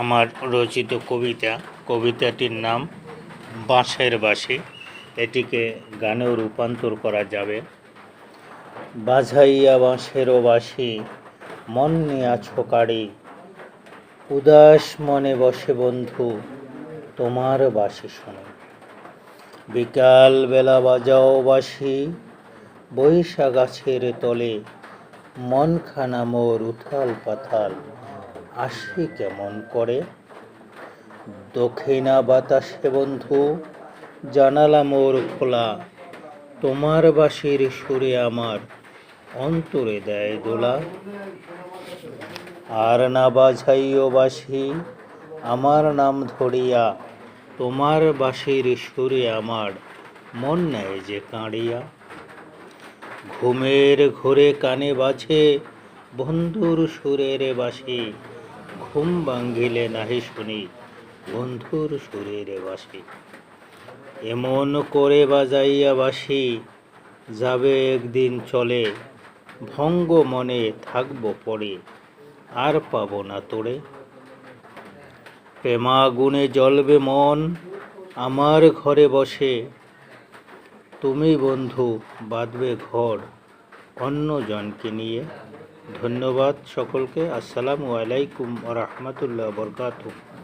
আমার রচিত কবিতা, কবিতাটির নাম বাঁশের বাঁশি। এটিকে গানেও রূপান্তর করা যাবে। বাঝাইয়া বাঁশেরও বাঁশি, মন নিয়া ছোকাড়ি। উদাস মনে বসে বন্ধু, তোমার বাঁশি শোনো। বিকাল বেলা বাজাও বাঁশি বৈশা গাছের তলে, মনখানা মোর উথাল পাথাল। আসি কেমন করে? দক্ষিণা বাতাসে বন্ধু, জানালা মোর খোলা। তোমার বাঁশির সুরে আমার অন্তরে দেয় দোলা। আর না বাজাইও বাঁশি আমার নাম ধরিয়া। তোমার বাঁশির সুরে আমার মন নেয় যে কাঁড়িয়া। ঘুমের ঘোরে কানে বাছে বন্ধুর সুরের বাসি ঘুম ভাঙ্গিলে নাহি শুনি, বন্ধুর সুরের বাসি। এমন করে বাজাইয়া বাসি, যাবে একদিন চলে, ভঙ্গ মনে থাকব পড়ে, আর পাব না তোরে প্রেমাগুনে জ্বলবে মন, আমার ঘরে বসে। তুমি বন্ধু, বাঁধবে ঘর অন্য জনকে নিয়ে। ধন্যবাদ সকলকে। আসসালামু আলাইকুম রহমতুল্লাহ বরকাতুহ।